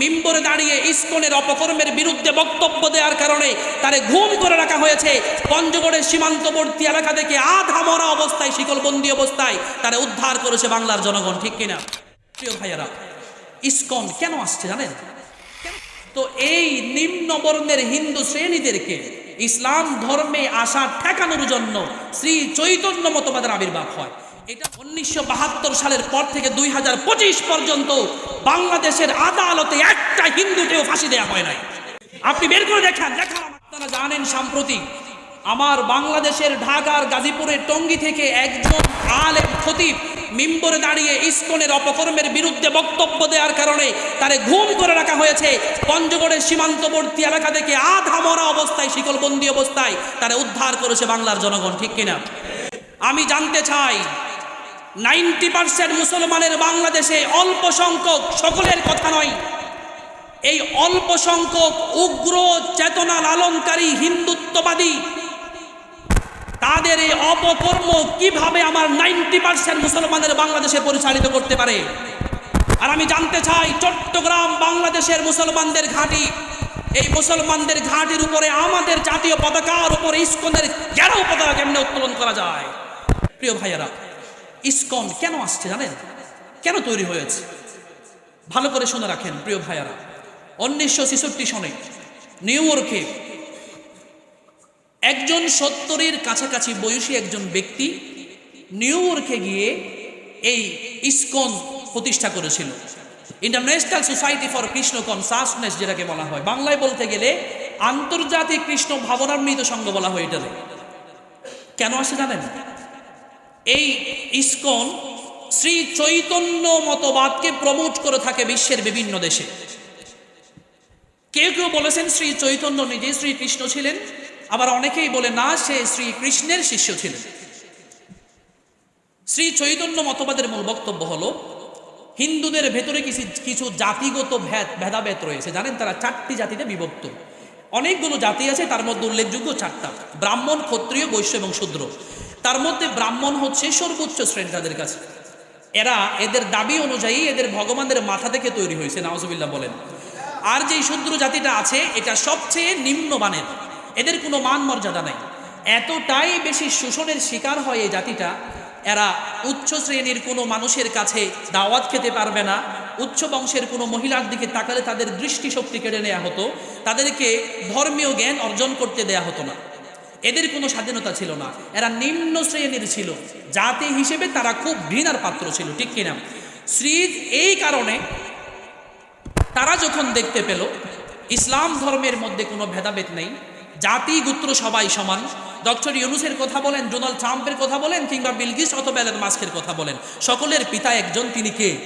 মিম্বরে দাঁড়িয়ে ইস্কনের অপকর্মের বিরুদ্ধে বক্তব্য দেওয়ার কারণে তারে ঘুম করে রাখা হয়েছে। পঞ্চগড়ের সীমান্তবর্তী এলাকা থেকে আধা মরা অবস্থায়, শিকলবন্দি অবস্থায় তারা উদ্ধার করেছে বাংলার জনগণ, ঠিক কিনা? প্রিয় ভাইয়েরা, ইস্কন কেন আসছে জানেন? তো এই নিম্ন বর্ণের হিন্দু শ্রেণীদেরকে ইসলাম ধর্মে আসা ঠেকানোর জন্য শ্রী চৈতন্য মতবাদের আবির্ভাব হয়। এটা উনিশশো বাহাত্তর সালের পর থেকে দুই হাজার পঁচিশ পর্যন্ত বাংলাদেশের আদালতে একটা হিন্দুকেও ফাঁসি দেওয়া হয় নাই। আপনি বের করে দেখান দেখান। আপনারা জানেন সাম্প্রতিক আমার বাংলাদেশের ঢাকার গাজীপুরের টঙ্গী থেকে একজন আলেম খতিব মিম্বরে দাঁড়িয়ে ইস্কনের অপকর্মের বিরুদ্ধে বক্তব্য দেওয়ার কারণে তারে ঘুম করে রাখা হয়েছে। পঞ্চগড়ের সীমান্তবর্তী এলাকা থেকে আধা মরা অবস্থায়, শিকলবন্দি অবস্থায় তারা উদ্ধার করেছে বাংলার জনগণ, ঠিক কিনা? আমি জানতে চাই নাইনটি পার্সেন্ট মুসলমানের বাংলাদেশে অল্প সংখ্যক, সকলের কথা নয়। এই অল্প সংখ্যক উগ্র চেতনা লালনকারী হিন্দুত্ববাদী, তাদের এই অপকর্ম কীভাবে আমার নাইনটি পার্সেন্ট মুসলমানের বাংলাদেশে পরিচালিত করতে পারে? আর আমি জানতে চাই, চট্টগ্রাম বাংলাদেশের মুসলমানদের ঘাঁটি, এই মুসলমানদের ঘাঁটির উপরে আমাদের জাতীয় পতাকার উপরে ইস্কনের গেরাও পতাকা কেমনে উত্তোলন করা যায়? প্রিয় ভাইয়েরা ইস্কন কেন আসছে জানেন? কেন তৈরি হয়েছে? ভালো করে শুনে রাখেন প্রিয় ভাইয়ারা। উনিশশো ছেষট্টি সনে নিউ ইয়র্কে একজন সত্তরের কাছাকাছি বয়সী একজন ব্যক্তি নিউ ইয়র্কে গিয়ে এই ইসকন প্রতিষ্ঠা করেছিল। International Society for Krishna Consciousness যেটাকে বলা হয়। বাংলায় বলতে গেলে আন্তর্জাতিক কৃষ্ণ ভাবনান্বিত সংঘ বলা হয় এটাকে। কেন আসে জানেন? এই ইস্কন শ্রী চৈতন্য মতবাদকে প্রমোট করে থাকে বিশ্বের বিভিন্ন দেশে। কেউ কেউ বলেছেন শ্রী চৈতন্য নিজে শ্রীকৃষ্ণ ছিলেন, আবার অনেকেই বলে না, সে শ্রীকৃষ্ণের শিষ্য ছিলেন। শ্রী চৈতন্য মতবাদের মূল বক্তব্য হল, হিন্দুদের ভেতরে কিছু কিছু জাতিগত ভেদ, ভেদাভেদ রয়েছে। জানেন তারা চারটি জাতিতে বিভক্ত। অনেকগুলো জাতি আছে, তার মধ্যে উল্লেখযোগ্য চারটা। ব্রাহ্মণ, ক্ষত্রিয়, বৈশ্য এবং শূদ্র। তার মধ্যে ব্রাহ্মণ হচ্ছে সর্বোচ্চ শ্রেণি তাদের কাছে। এরা এদের দাবি অনুযায়ী এদের ভগবানের মাথা থেকে তৈরি হয়েছে নাওজবিল্লা বলেন। আর যেই শূদ্র জাতিটা আছে, এটা সবচেয়ে নিম্নমানের। এদের কোনো মান মর্যাদা নাই। এতটাই বেশি শোষণের শিকার হয় এই জাতিটা, এরা উচ্চ শ্রেণির কোনো মানুষের কাছে দাওয়াত খেতে পারবে না, উচ্চ বংশের কোনো মহিলার দিকে তাকালে তাদের দৃষ্টিশক্তি কেড়ে নেওয়া হতো, তাদেরকে ধর্মীয় জ্ঞান অর্জন করতে দেয়া হতো না। এদের কোনো স্বাধীনতা ছিল না। এরা নিম্ন শ্রেণির ছিল। জাতি হিসেবে তারা খুব ঘৃণার পাত্র ছিল, ঠিক কিনা? শ্রী এই কারণে তারা যখন দেখতে পেল, ইসলাম ধর্মের মধ্যে কোনো ভেদাভেদ নেই, জাতি, গোত্র সবাই সমান। ডক্টর ইউনুসের কথা বলেন, ডোনাল্ড ট্রাম্পের কথা বলেন, কিংবা বিলগিস অথবা এলন মাস্কের কথা বলেন, সকলের পিতা একজন, তিনি কে?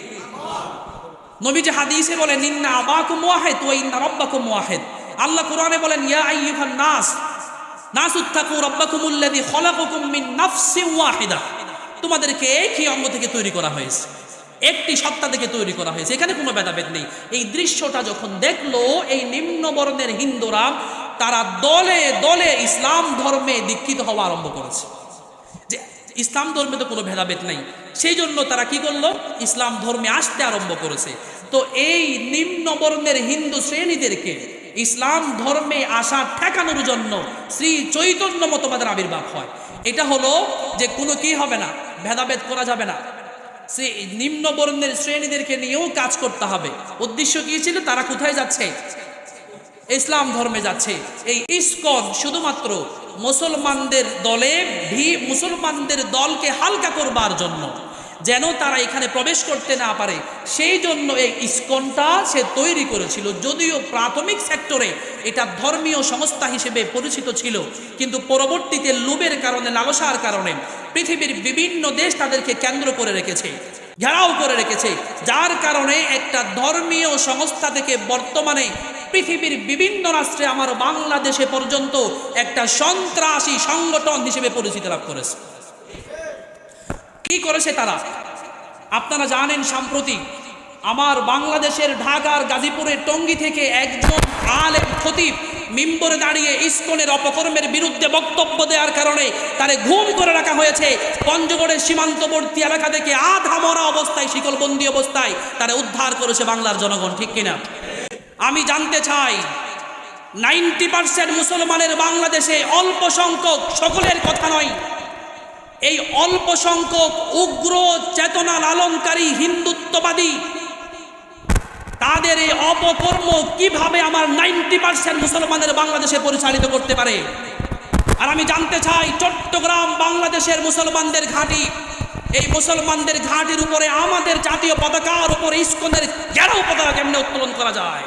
নবীজি হাদিসে বলেন, ইন্না আবাকুম ওয়াহিদ ওয়া ইন্না রাব্বাকুম ওয়াহিদ। আল্লাহ কোরআনে বলেন, ইয়া আইয়ুহান নাস। নাস উত্তাকু রাব্বাকুমুল্লাযী খলাকাকুম মিন নাফসিন ওয়াহিদা। তোমাদেরকে একই অঙ্গ থেকে তৈরি করা হয়েছে? একটি সত্তা থেকে তৈরি করা হয়েছে। এখানে কোনো ভেদাভেদ নেই। এই দৃশ্যটা যখন দেখল, এই নিম্ন বর্ণের হিন্দুরা, তারা দলে দলে ইসলাম ধর্মে দীক্ষিত হওয়া আরম্ভ করেছে। যে ইসলাম ধর্মে তো কোনো ভেদাভেদ নেই। সেই জন্য তারা কি করল? ইসলাম ধর্মে আসতে আরম্ভ করেছে। তো এই নিম্ন বর্ণের হিন্দু শ্রেণীদেরকে ইসলাম ধর্মে আসা ঠেকানোর জন্য শ্রী চৈতন্য মতবাদের আবির্ভাব হয়। এটা হলো যে কোনো কি হবে না, ভেদাভেদ করা যাবে না। সে নিম্ন বর্ণের শ্রেণীদেরকে নিয়েও কাজ করতে হবে। উদ্দেশ্য কি ছিল? তারা কোথায় যাচ্ছে? ইসলাম ধর্মে যাচ্ছে। এই ইস্কন শুধুমাত্র মুসলমানদের দলে, ভি মুসলমানদের দলকে হালকা করবার জন্য। যেন তারা এখানে প্রবেশ করতে না পারে। সেই জন্য এই ইস্কনটা সে তৈরি করেছিল। যদিও প্রাথমিক সেক্টরে এটা ধর্মীয় সংস্থা হিসেবে পরিচিত ছিল, কিন্তু পরবর্তীতে লোভের কারণে, লালসার কারণে পৃথিবীর বিভিন্ন দেশ তাদেরকে কেন্দ্র করে রেখেছে, ঘেরাও করে রেখেছে, যার কারণে একটা ধর্মীয় সংস্থা থেকে বর্তমানে পৃথিবীর বিভিন্ন রাষ্ট্রে আমার বাংলাদেশে পর্যন্ত একটা সন্ত্রাসী সংগঠন হিসেবে পরিচিতি লাভ করেছে। কি করেছে তারা? আপনারা জানেন সাম্প্রতিক আমার বাংলাদেশের ঢাকার গাজীপুরের টঙ্গী থেকে একজন আল আলেম খতিব মিম্বরে দাঁড়িয়ে ইস্কনের অপকর্মের বিরুদ্ধে বক্তব্য দেওয়ার কারণে তারে ঘুম করে রাখা হয়েছে। পঞ্চগড়ের সীমান্তবর্তী এলাকা থেকে আধা মরা অবস্থায়, শিকলবন্দি অবস্থায় তারা উদ্ধার করেছে বাংলার জনগণ, ঠিক কিনা? আমি জানতে চাই, নাইনটি পার্সেন্ট মুসলমানের বাংলাদেশে অল্প সংখ্যক, সকলের কথা নয় এই অল্প সংখ্যক উগ্র চেতনা লালনকারী হিন্দুত্ববাদী, তাদের এই অপকর্ম কীভাবে আমার নাইনটি পার্সেন্ট মুসলমানের বাংলাদেশে পরিচালিত করতে পারে? আর আমি জানতে চাই, চট্টগ্রাম বাংলাদেশের মুসলমানদের ঘাঁটি, এই মুসলমানদের ঘাঁটির উপরে আমাদের জাতীয় পতাকার উপরে ইস্কনের গেরাও পতাকা কেমনে উত্তোলন করা যায়?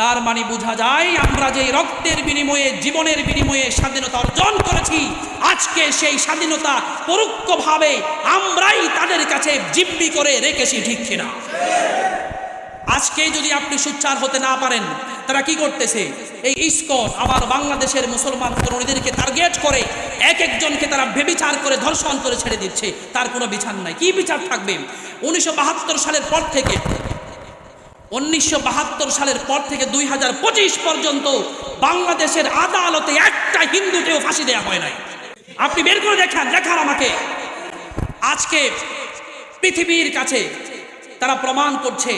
তার মানে বোঝা যায়, আমরা যে রক্তের বিনিময়ে, জীবনের বিনিময়ে স্বাধীনতা অর্জন করেছি সেই স্বাধীনতা পরোক্ষভাবে আমরাই তাদের কাছে জিম্মি করে রেখেছি, ঠিক কিনা? আজকে যদি আপনি সুচ্চার হতে না পারেন, তারা কি করতেছে? এই ইস্কন আবার বাংলাদেশের মুসলমান তরুণীদেরকে টার্গেট করে, এক একজনকে তারা বেবিচার করে ধর্ষণ করে ছেড়ে দিচ্ছে। তার কোনো বিচার নাই। কি বিচার থাকবে? উনিশশো বাহাত্তর সালের পর থেকে, উনিশশো বাহাত্তর সালের পর থেকে দুই হাজার পঁচিশ পর্যন্ত বাংলাদেশের আদালতে একটা হিন্দুকেও ফাঁসি দেওয়া হয় নাই। আপনি বের করে দেখান দেখান আমাকে। আজকে পৃথিবীর কাছে তারা প্রমাণ করছে,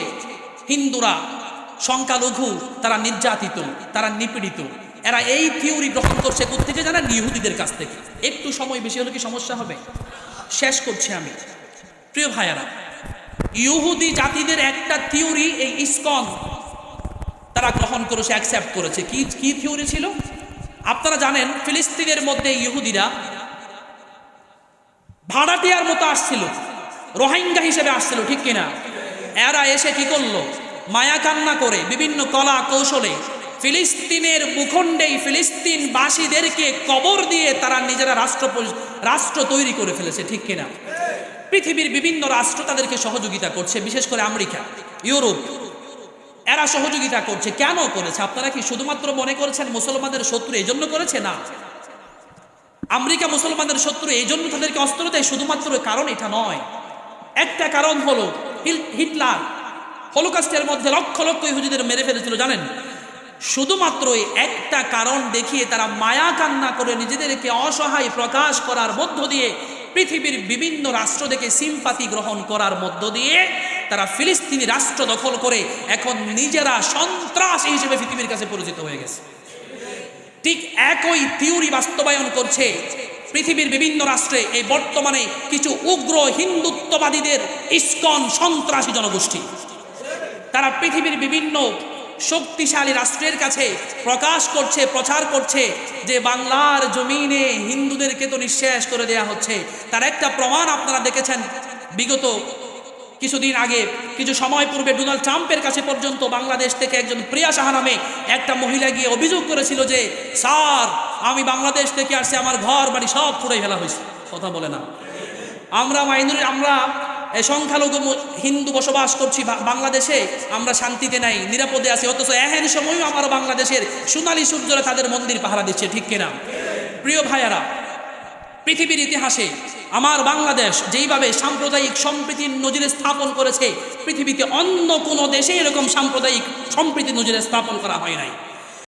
হিন্দুরা, সংখ্যালঘু, তারা নির্যাতিত, তারা নিপীড়িত। এরা এই থিওরি গ্রহণ করছে কোথেকে জানেন? ইহুদিদের কাছ থেকে। একটু সময় বেশি হলে কি সমস্যা হবে? শেষ করছি আমি। প্রিয় ভাইয়ারা, ইহুদি জাতিদের একটা থিওরি এই ইসকন তারা গ্রহণ করেছে অ্যাকসেপ্ট করেছে। কি কি থিওরি ছিল? আপনারা জানেন, ফিলিস্তিনের মধ্যে ইহুদিরা ভাড়াটিয়ার মতো আসছিল। রোহিঙ্গা হিসেবে আসছিল, ঠিক কিনা? এরা এসে কি করল? মায়া কান্না করে বিভিন্ন কলা কৌশলে ফিলিস্তিনের ভূখণ্ডেই ফিলিস্তিনবাসীদেরকে কবর দিয়ে তারা নিজেরা রাষ্ট্র রাষ্ট্র তৈরি করে ফেলেছে, ঠিক কিনা? পৃথিবীর বিভিন্ন রাষ্ট্র তাদেরকে সহযোগিতা করছে, বিশেষ করে আমেরিকা, ইউরোপ। এরা সহযোগিতা করছে। কেন করেছে? আপনারা কি শুধুমাত্র মনে করেছেন মুসলমানদের শত্রু এই জন্য করেছে? না। আমেরিকা মুসলমানদের শত্রু এই জন্য তাদেরকে অস্ত্র দেয় শুধুমাত্র কারণ এটা নয়। একটা কারণ হলো হিটলার হলোকাস্টের মধ্যে লক্ষ লক্ষ ইহুদিদের মেরে ফেলেছিল, জানেন? শুধুমাত্র একটা কারণ দেখিয়ে তারা মায়া কান্না করে নিজেদেরকে অসহায় প্রকাশ করার মধ্য দিয়ে পৃথিবীর বিভিন্ন রাষ্ট্র থেকে সিম্পাতি গ্রহণ করার মধ্য দিয়ে তারা ফিলিস্তিনি রাষ্ট্র দখল করে এখন নিজেরা সন্ত্রাস হিসেবে পৃথিবীর কাছে পরিচিত হয়ে গেছে। ঠিক একই থিওরি বাস্তবায়ন করছে পৃথিবীর বিভিন্ন রাষ্ট্রে এই বর্তমানে কিছু উগ্র হিন্দুত্ববাদীদের ইস্কন সন্ত্রাসী জনগোষ্ঠী। তারা পৃথিবীর বিভিন্ন শক্তিশালী রাষ্ট্রের কাছে প্রকাশ করছে, প্রচার করছে যে বাংলার জমিনে হিন্দুদেরকে তো নিঃশেষ করে দেয়া হচ্ছে। তার একটা প্রমাণ আপনারা দেখেছেন। বিগত কিছুদিন আগে, কিছু সময় পূর্বে ডোনাল্ড ট্রাম্পের কাছে পর্যন্ত বাংলাদেশ থেকে একজন প্রিয়া সাহা নামে একটা মহিলা গিয়ে অভিযোগ করেছিল যে, স্যার, আমি বাংলাদেশ থেকে আসছি, আমার ঘর বাড়ি সব পুড়ে ফেলা হয়েছে। কথা বলে না। আমরা মাইনরি, আমরা সংখ্যালঘু হিন্দু বসবাস করছি বাংলাদেশে, আমরা শান্তিতে নাই, নিরাপদে আছি, অথচ এহেন সময়ও আমার বাংলাদেশের সোনালী সূর্যরা তাদের মন্দির পাহারা দিচ্ছে, ঠিক কিনা? প্রিয় ভাইয়ারা পৃথিবীর ইতিহাসে আমার বাংলাদেশ যেইভাবে সাম্প্রদায়িক সম্প্রীতির নজিরে স্থাপন করেছে, পৃথিবীতে অন্য কোনো দেশে এরকম সাম্প্রদায়িক সম্প্রীতির নজিরে স্থাপন করা হয় নাই।